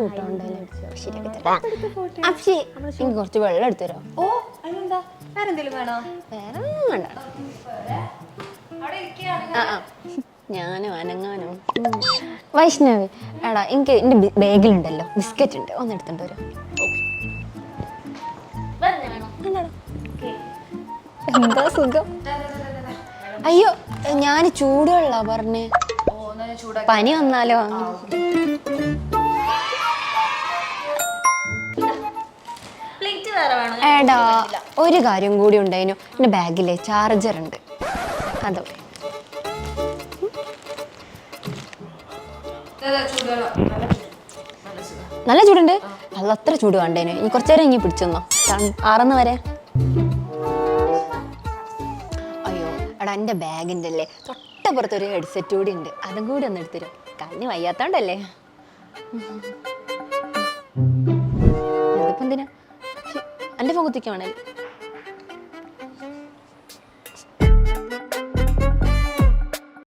ശരിയാക്കി തരാം അക്ഷി എനിക്ക് കുറച്ച് വെള്ളം എടുത്തു തരാം ഓ അതിനെന്താ? വേണോ? വേറെ വേണ്ട ഞാനും അനങ്ങാനും. വൈഷ്ണവി എടാ എനിക്ക് എന്റെ ബാഗിലുണ്ടല്ലോ. ബിസ്ക്കറ്റ് ഉണ്ട്. ഒന്ന് എടുത്തോണ്ട് വരാം. എന്താ സുഖം? അയ്യോ ഞാൻ ചൂടുകൊള്ളാ പറഞ്ഞേ. പനി വന്നാലോ? എടാ ഒരു കാര്യം കൂടി ഉണ്ടായിരുന്നു എന്റെ ബാഗിലെ ചാർജർ ഉണ്ട്. അതോ. നല്ല ചൂടുണ്ട്? അല്ല അത്ര ചൂട് വേണ്ടേനു. ഇനി കുറച്ചു നേരം ഇനി പിടിച്ചെന്നോ ആറന്ന് വരെ. അയ്യോ എടാ എന്റെ ബാഗിന്റെ അല്ലേ? തൊട്ടപ്പുറത്തൊരു ഹെഡ്സെറ്റ് കൂടി ഉണ്ട്. അതും കൂടി ഒന്ന് എടുത്തരും കഞ്ഞി വയ്യാത്തോണ്ടല്ലേ? എന്റെ മുഖത്തേക്ക് കുത്തിക്കുവാണല്ലേ